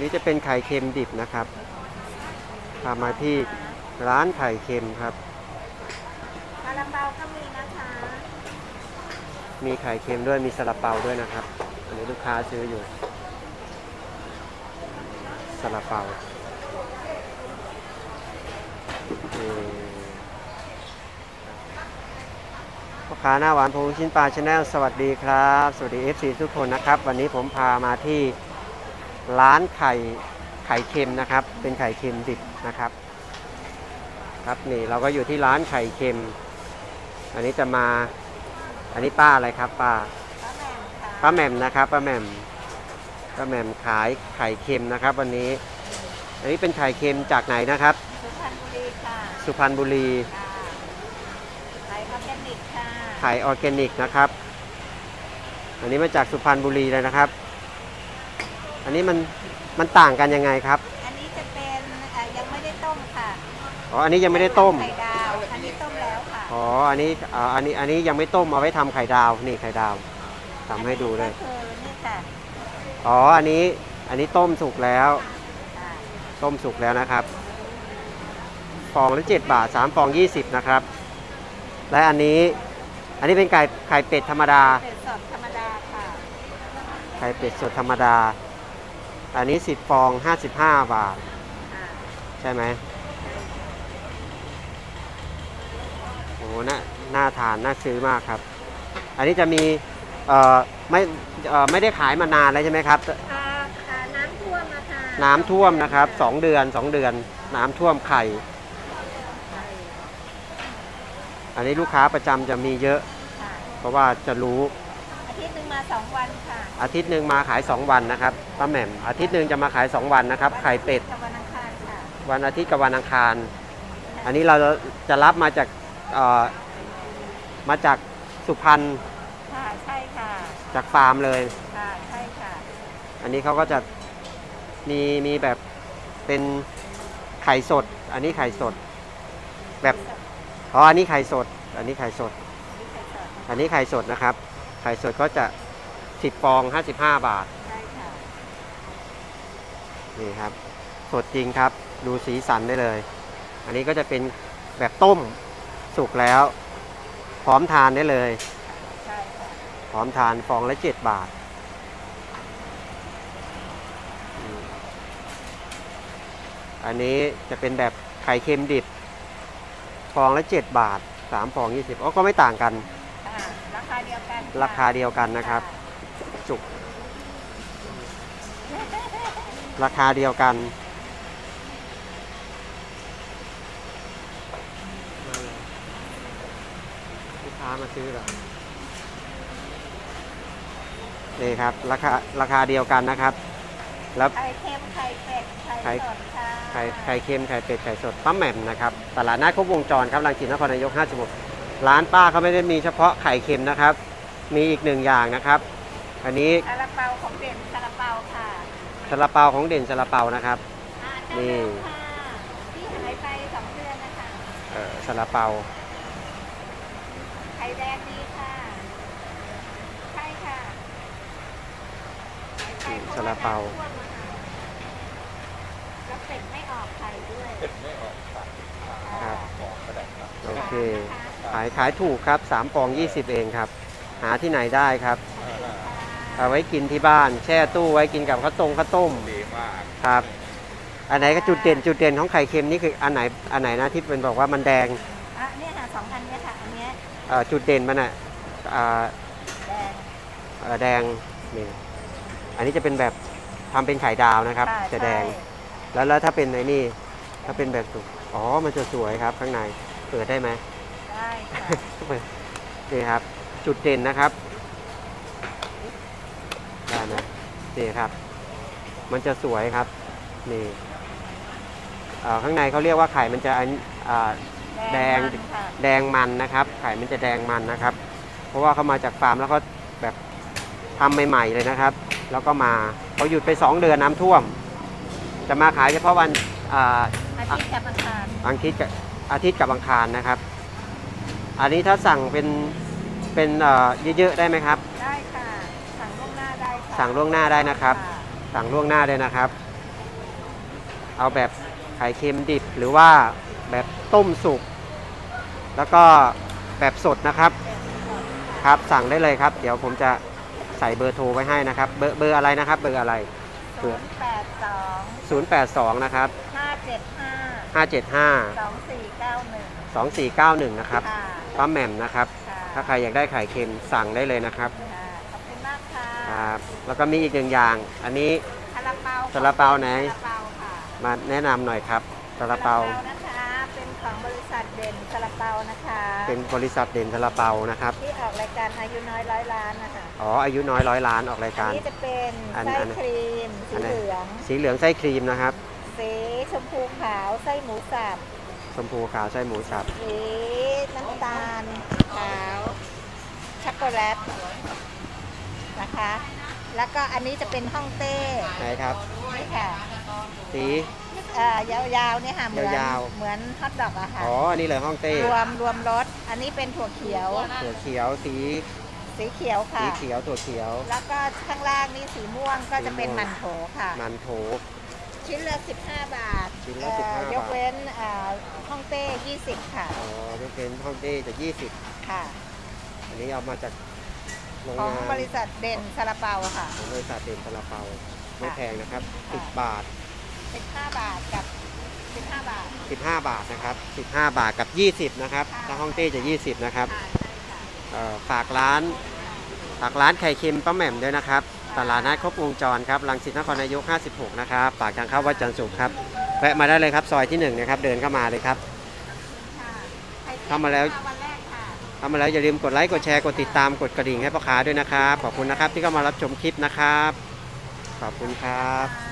นี่จะเป็นไข่เค็มดิบนะครับพามาที่ร้านไข่เค็มครับซาลาเปาก็มีนะคะ มีไข่เค็มด้วยมีซาลาเปาด้วยนะครับ อันนี้ลูกค้าซื้ออยู่ซาลาเปานี่พ่อค้าหน้าหวานพงชิ้นปลาชาแนลสวัสดีครับ สวัสดี FC ทุกคนนะครับ วันนี้ผมพามาที่ ร้านไข่ไข่เค็มนะครับ เป็นไข่เค็มดิบนะครับ ครับนี่เราก็อยู่ที่ร้านไข่เค็ม อันนี้จะมา อันนี้ป้าอะไรครับป้าป้าแหม่มค่ะป้าแหม่มนะครับป้าแหม่มป้าแหม่มขายไข่เค็มนะครับ วันนี้ อันนี้เป็นไข่เค็มจากไหนนะครับ สุพรรณบุรีค่ะสุพรรณบุรีค่ะไข่ออร์แกนิกค่ะไข่ออร์แกนิกนะครับ อันนี้มาจากสุพรรณบุรีเลยนะครับ อันนี้มันมันต่างกันยังไงครับ อันนี้จะเป็นเอ่อยังไม่ได้ต้มค่ะอ๋อ อันนี้ยังไม่ได้ต้ม ไข่ดาว อันนี้ต้มแล้วค่ะอ๋อ อันนี้อ่าอันนี้ อันนี้ยังไม่ต้ม เอาไว้ทำไข่ดาว นี่ไข่ดาวทำให้ดูเลย ก็คือนี่ค่ะอ๋อ อันนี้ อันนี้ต้มสุกแล้วค่ะต้มสุกแล้วนะครับ ฟองละ7บาท3ฟอง20นะครับ และอันนี้ อันนี้เป็นไก่ไข่เป็ดธรรมดา เป็ดสดธรรมดาค่ะ ไข่เป็ดสดธรรมดา อันนี้10ฟอง 55 บาท อ่าใช่ไหมโอ้โหน่าน่าทาน น่าซื้อมากครับ อันนี้จะมี เอ่อ ไม่เอ่อไม่ได้ขายมานานแล้วใช่ไหมครับค่ะค่ะน้ำท่วมนะคะน้ำท่วมนะครับ2เดือน2เดือน น้ำท่วมไข่ อันนี้ลูกค้าประจำจะมีเยอะค่ะเพราะว่าจะรู้อา ทิตย์หนึ่งมาสองวันค่ะอาทิตย์หนึ่งมาขาย 2 วันนะครับป้าแหม่มอาทิตย์หนึ่งจะมาขาย 2 วันนะครับไข่เป็ด กับวันอังคารค่ะวันอาทิตย์กับวันอังคาร อันนี้เราจะรับมาจากเอ่อมาจากสุพรรณค่ะใช่ค่ะจากฟาร์มเลย ค่ะใช่ค่ะอันนี้เขาก็จะมีมีแบบเป็นไข่สด อันนี้ไข่สด แบบอ๋ออันนี้ไข่สด อันนี้ไข่สด อันนี้ไข่สดนะครับ ไข่สดก็จะ 10ฟอง 55 บาท ใช่ค่ะ นี่ครับ สดจริงครับ ดูสีสันได้เลย อันนี้ก็จะเป็นแบบต้มสุกแล้ว พร้อมทานได้เลย ใช่ค่ะ พร้อมทานฟองละ 7 บาทอืมอันนี้จะเป็นแบบไข่เค็มดิบ ฟองละ 7 บาท 3 ฟอง 20อ๋อก็ไม่ต่างกันค่ะ ราคาเดียวกันราคาเดียวกันนะครับ จุก ราคาเดียวกัน ลูกค้ามาซื้อเหรอนี่ครับ ราคาราคาเดียวกันนะครับ แล้วไข่เค็มไข่เป็ดไข่สดค่ะ ไข่ไข่เค็มไข่เป็ดไข่สดป้าแหม่มนะครับ ตลาดนัดครบวงจรครับรังสิตนครนายก 56 ร้านป้าเขาไม่ได้มีเฉพาะไข่เค็มนะครับ มีอีกหนึ่งอย่างนะครับ อันนี้ซาลาเปาของเด่นซาลาเปาค่ะซาลาเปาของเด่นซาลาเปานะครับ อ่านี่เจ้าเดิมค่ะที่หายไปสองเดือนนะคะเอ่อซาลาเปา ไข่แดงดีค่ะ ใช่ค่ะไข่ซาลาเปาท่วมอะค่ะแล้วเป็ดไม่ออกไข่ด้วยครับค่ะโอเค ขายขายถูกครับ3ฟอง 20 เองครับ หาที่ไหนได้ครับ เอาไว้กินที่บ้าน แช่ตู้ไว้กินกับข้าวต้มข้าวต้มดีมากครับ อันไหนก็จุดเด่นจุดเด่นของไข่เค็มนี่คืออันไหนอันไหนนะที่เป็นบอกว่ามันแดงอะเนี่ยค่ะสองอันเนี้ยค่ะอันเนี้ยเอ่อจุดเด่นมันอะอ่าแดง เอ่อแดงนี่อันนี้จะเป็นแบบทำเป็นไข่ดาวนะครับ ค่จะแดง ใช่ แล้วแล้วถ้าเป็นไอ้นี่ถ้าเป็นแบบสุกอ๋อมันจะสวยครับข้างในเปิดได้ไหม ได้ค่ะเปิดนี่ครับ จุดเด่นนะครับได้ไหมนี่ครับ มันจะสวยครับ นี่เอ่อข้างในเขาเรียกว่าไข่มันจะอันอ่า แดง มันค่ะแดงมันนะครับ ไข่มันจะแดงมันนะครับ เพราะว่าเขามาจากฟาร์มแล้วก็แบบทำใหม่ๆเลยนะครับ แล้วก็มาเขาหยุดไป 2 เดือนน้ำท่วม จะมาขายเฉพาะวันอ่าอาทิตย์กับอังคารอาทิตย์กับอาทิตย์กับอังคารนะครับ อันนี้ถ้าสั่งเป็นเป็นเอ่อเยอะๆได้ไหมครับ ได้ค่ะ สั่งล่วงหน้าได้ค่ะสั่งล่วงหน้าได้นะครับค่ะสั่งล่วงหน้าได้นะครับ เอาแบบไข่เค็มดิบหรือว่าแบบต้มสุก แล้วก็แบบสดนะครับ ครับ สั่งได้เลยครับ เดี๋ยวผมจะใส่เบอร์โทรไว้ให้นะครับ เบอร์เบอร์อะไรนะครับ เบอร์อะไรเบอร์แปดสอง082 นะครับ ห้าเจ็ดห้า575 สองสี่เก้าหนึ่ง2491 นะครับ ค่ะ ป้าแหม่มนะครับค่ะถ้าใครอยากได้ไข่เค็มสั่งได้เลยนะครับค่ะขอบคุณมากค่ะครับแล้วก็มีอีกหนึ่งอย่าง อันนี้ซาลาเปาซาลาเปาไหนซาลาเปาค่ะมาแนะนำหน่อยครับซาลาเปานะคะเป็นของบริษัทเด่นซาลาเปานะคะเป็นบริษัทเด่นซาลาเปานะครับที่ออกรายการอายุน้อยร้อยล้านนะคะอ๋ออายุน้อยร้อยล้านออกรายอัการนนี้จะเป็นอันไส้อัน ครีมสีอันไหนเหลือง สีเหลืองไส้ครีมนะครับ สีชมพูขาวไส้หมูสับ ชมพูขาวไส้หมูสับสีน้ำตาลขาวช็อกโกแลตนะคะ แล้วก็อันนี้จะเป็นฮ่องเต้ไหนครับ นี่ค่ะสี เอ่อยาวๆเนี่ยค่ะเหมือนยาวเหมือนฮอทดอกอะค่ะ อ๋ออันนี้เลยห้องเต้รวมรวมรสอันนี้เป็นถั่วเขียว ถั่วเขียวสีสีเขียวสีค่ะ เขียวถั่วเขียว แล้วก็ข้างล่างนี่สีม่วงก็จะเป็นสีม่วงมันโถค่ะ มันโถ ชิ้นละ 15 บาทชิ้นละเอ่อ15ยกบาทเว้นเอ่อฮ่องเต้ 20 ค่ะ อ๋อยกเป็นห้องเต้จะ 20 ค่ะ อันนี้เอามาจากโรงของงานบริษัทเด่นซาลาเปาค่ะ ของบริษัทเด่นซาลาเปาไม่ค่ะแพงนะครับ ค่ะ 10 บาท 15 บาทกับ 15 บาท 15 บาทนะครับ 15 บาทกับ 20 นะครับ ค่ะ ถ้าห้องเต้จะ 20 นะครับค่ะใช่ค่ะ เอ่อฝากร้าน ฝากร้านไข่เค็มป้าแหม่มด้วยนะครับ ตลาดนัดครบวงจรครับรังสิตนครนายก 56 นะครับปากทางเข้าวัดจันทร์สุขครับแวะมาได้เลยครับซอยที่1นะครับเดินเข้ามาเลยครับค่ะไข่เค็เข้ามาแล้ววันแรกค่ะเข้ามาแล้วอย่าลืมกดไลค์กดแชร์กดติดตามกดกระดิ่งให้พ่อค้าด้วยนะครับขอบคุณนะครับที่เข้ามารับชมคลิปนะครับ ขอบคุณครับ